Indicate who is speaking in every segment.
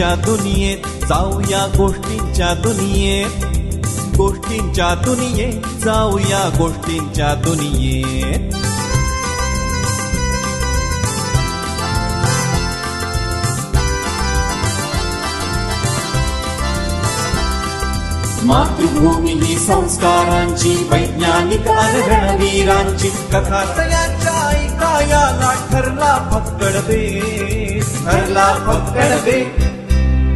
Speaker 1: गोष्टींच्या दुनियेत जाऊया गोष्टींच्या दुनियेत. गोष्टींच्या दुनियेत जाऊया गोष्टींच्या दुनियेत. मातृभूमी ही संस्कारांची वैज्ञानिक रणवीरांची कथा तयाच्या ऐकायाला ठरला फक्कड दे ठरला फक्कड दे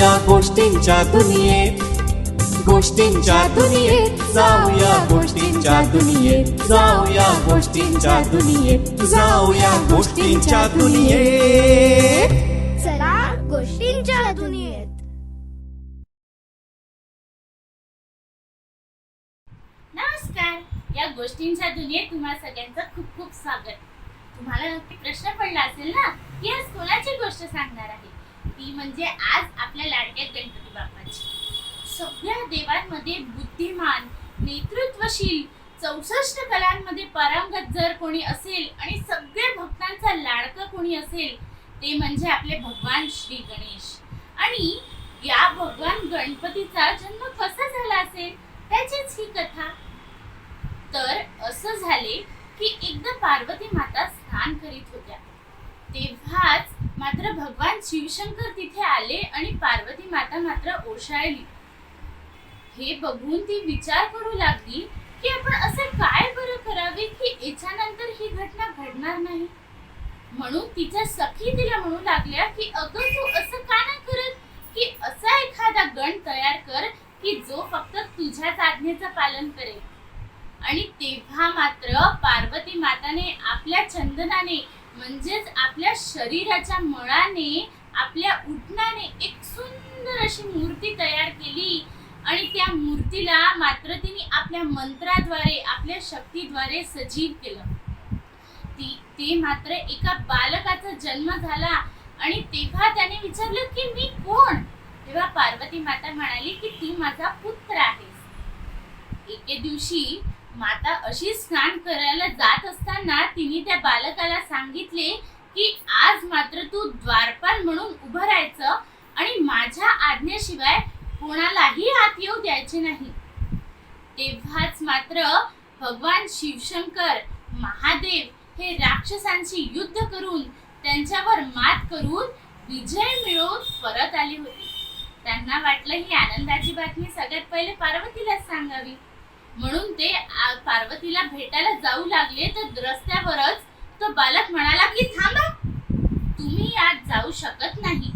Speaker 1: जाऊया गोष्टींच्या दुनियेत. गोष्टींच्या दुनियेत. जाऊया गोष्टींच्या दुनियेत. जाऊया गोष्टींच्या दुनियेत. जाऊया गोष्टींच्या दुनियेत.
Speaker 2: चला गोष्टींच्या दुनियेत.
Speaker 3: नमस्कार. या गोष्टींच्या दुनियेत तुम्हा सगळ्यांचं खूप खूप स्वागत. तुम्हाला नक्की प्रश्न पडला असेल ना? की आज कोणाची गोष्ट सांगणार आहे? ती म्हणजे आज आपल्या लाडक्या गणपती बाप्पाची. सगळ्या देवांमध्ये बुद्धिमान नेतृत्वशील चौसष्ट कलांमध्ये पारंगत जर कोणी असेल आणि सगळ्या भक्तांचा लाडका कोणी असेल ते म्हणजे आपले भगवान श्री गणेश. आणि या भगवान गणपतीचा जन्म कसा झाला असेल त्याचीच ही कथा. तर असं झाले की एकदा पार्वती माता स्नान करीत होत्या. तेव्हाच मात्र भगवान शिवशंकर आले आणि पार्वती माता मात्र ओशाळली हे बघून ती विचार करू लागली की आपण असे काय बरं करावे की याच्यानंतर ही घटना घडणार नाही? म्हणून तिच्या सखी तिला म्हणू लागल्या की अगं तू असं का नाही करत की असा एखादा गण तयार कर की जो फक्त तुझ्याच आज्ञेचं पालन करेल? आणि तेव्हा मात्र पार्वती माताने आपल्या चंदनाने म्हणजेच आपल्या शरीराच्या मळाने आपल्या उठणाने एक सुंदर अशी मूर्ती तयार केली आणि त्या मूर्तीला मात्र तिने आपल्या मंत्राद्वारे आपल्या शक्तीद्वारे सजीव केलं. ती ते मात्र एका बालकाचा जन्म झाला आणि तेव्हा त्याने विचारलं की मी कोण? तेव्हा पार्वती माता म्हणाली की तू माझा पुत्र आहेस. एके दिवशी माता अशी स्नान करायला जात असताना तिने त्या बालकाला सांगितले की आज मात्र तू द्वारपाल म्हणून उभं राहायचं आणि माझ्या आज्ञेशिवाय कोणालाही हात येऊ द्यायचे नाही. तेव्हाच मात्र भगवान शिवशंकर महादेव हे राक्षसांशी युद्ध करून त्यांच्यावर मात करून विजय मिळवून परत आली होती. त्यांना वाटलं ही आनंदाची बातमी सगळ्यात पहिले पार्वतीलाच सांगावी. म्हणून ते पार्वतीला भेटायला जाऊ लागले तर रस्त्यावरच तो बालक म्हणाला की थांबा तुम्ही आत जाऊ शकत नाही.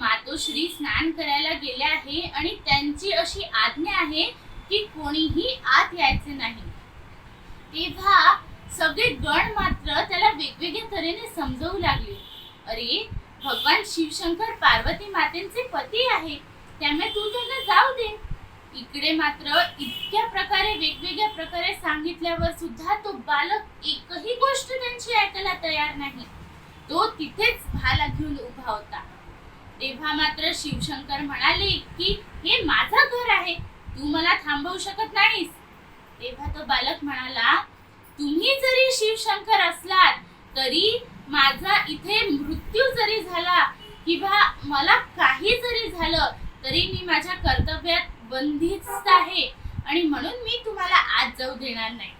Speaker 3: मातोश्री स्नान करायला गेले आहे आणि त्यांची अशी आज्ञा आहे की कोणीही आत यायचे नाही. तेव्हा सगळे गण मात्र त्याला वेगवेगळ्या तऱ्हेने समजवू लागले. अरे भगवान शिवशंकर पार्वती मातेंचे पती आहे त्यामुळे तू त्यांना जाऊ दे. इकडे मात्र इतक्या प्रकारे वेगवेगळ्या प्रकारे सांगितल्यावर सुद्धा तो बालक एकही गोष्ट त्यांची ऐकायला तयार नाही. तो तिथेच भाला घेऊन उभा होता. तेव्हा मात्र शिवशंकर म्हणाले की हे माझं घर आहे. तू मला थांबवू शकत नाहीस. तेव्हा तो बालक म्हणाला तुम्ही जरी शिवशंकर असलात तरी माझा इथे मृत्यू जरी झाला किंवा मला काही जरी झालं तरी मी माझ्या कर्तव्यात बंधीच आहे. आणि म्हणून मी तुम्हाला आज जाऊ देणार नाही.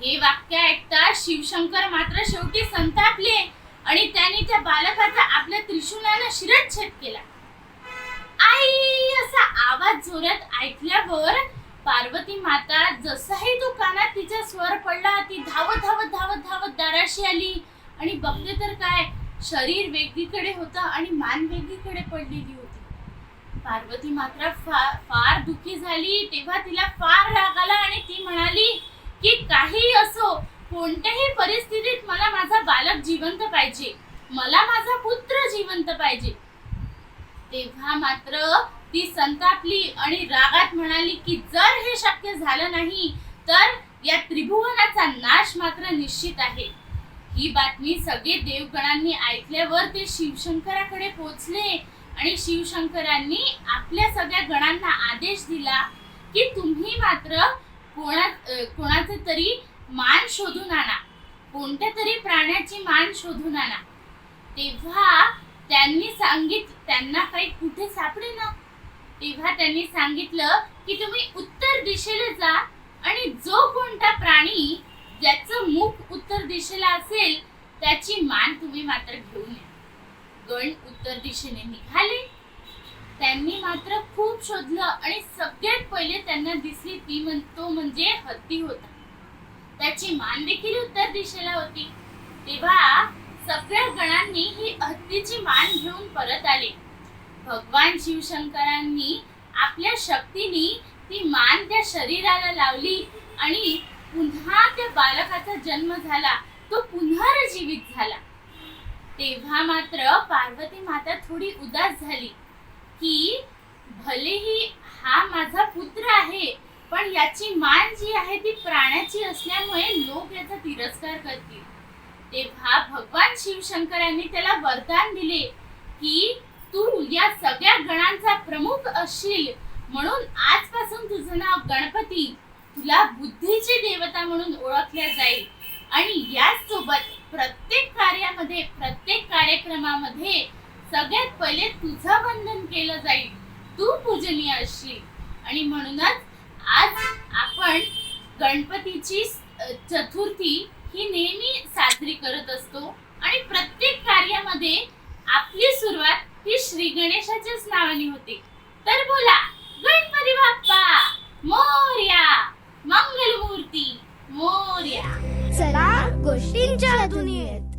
Speaker 3: हे वाक्य ऐकता शिवशंकर मात्र शेवटी संतापले आणि त्यांनी त्या बालकाचा आपल्या त्रिशूलानं शिरच्छेद केला. आई असा आवाज जोरात ऐकल्यावर पार्वती माता जसाही तो कानात तिचा स्वर पडला ती धावत धावत धावत धावत दाराशी आली. आणि बघते तर काय शरीर वेगळीकडे होतं आणि मान वेगळीकडे पडलेली होती. पार्वती मात्र फा- फार दुखी झाली. तेव्हा तिला फार राग आला आणि ती म्हणाली की काही असो कोणत्याही परिस्थितीत मला माझा बालक जिवंत पाहिजे. मला माझा पुत्र जिवंत पाहिजे. तेव्हा मात्र ती संतापली आणि रागात म्हणाली की जर हे शक्य झालं नाही तर या त्रिभुवनाचा नाश मात्र निश्चित आहे. ही बातमी सगळे देवगणांनी ऐकल्यावर ते शिवशंकराकडे पोहोचले आणि शिवशंकरांनी आपल्या सगळ्या गणांना आदेश दिला की तुम्ही मात्र कोणा कोणाचं कोणाचे तरी मान शोधून आणा. कोणत्या तरी प्राण्याची मान शोधून आणा. तेव्हा त्यांनी सांगित त्यांना काही कुठे सापडेना तेव्हा त्यांनी सांगितलं की तुम्ही उत्तर दिशेला जा आणि जो कोणता प्राणी ज्याचं मुख उत्तर दिशेला असेल त्याची मान तुम्ही मात्र घेऊन या. गण उत्तर दिशेने निघाले. त्यांनी मात्र खूप शोधलं आणि सगळ्यात पहिले त्यांना दिसली ती म्हण तो म्हणजे हत्ती होता. त्याची मान देखील उत्तर दिशेला होती. तेव्हा सगळ्या गणांनी ही हत्तीची मान घेऊन परत आले. भगवान शिवशंकरांनी आपल्या शक्तीने ती मान त्या शरीराला लावली आणि पुन्हा त्या बालकाचा जन्म झाला. तो पुन्हा जीवित झाला. तेव्हा मात्र पार्वती माता थोडी उदास झाली. की भलेही हा माझा पुत्र आहे पण याची मान जी आहे ती प्राण्याची असल्यामुळे लोक याचा तिरस्कार करतील. तेव्हा भगवान शिवशंकरांनी त्याला वरदान दिले की तू या सगळ्या गणांचा प्रमुख असशील म्हणून आजपासून तुझं नाव गणपती. तुला बुद्धीची देवता म्हणून ओळखल्या जाईल. आणि याच सोबत प्रत्येक कार्यामध्ये प्रत्येक कार्यक्रमामध्ये सगळ्यात पहिले तुझं वंदन केलं जाईल. तू पूजनीय असशील. आणि म्हणूनच आज आपण गणपतीची चतुर्थी ही नेहमी साजरी करत असतो. आणि प्रत्येक कार्यामध्ये आपली सुरुवात ही श्री गणेशाच्याच नावाने होते. तर बोला गणपती बाप्पा मोर्या मंगलमूर्ती मोर्या.
Speaker 2: चला गोष्टींच्या दुनियेत.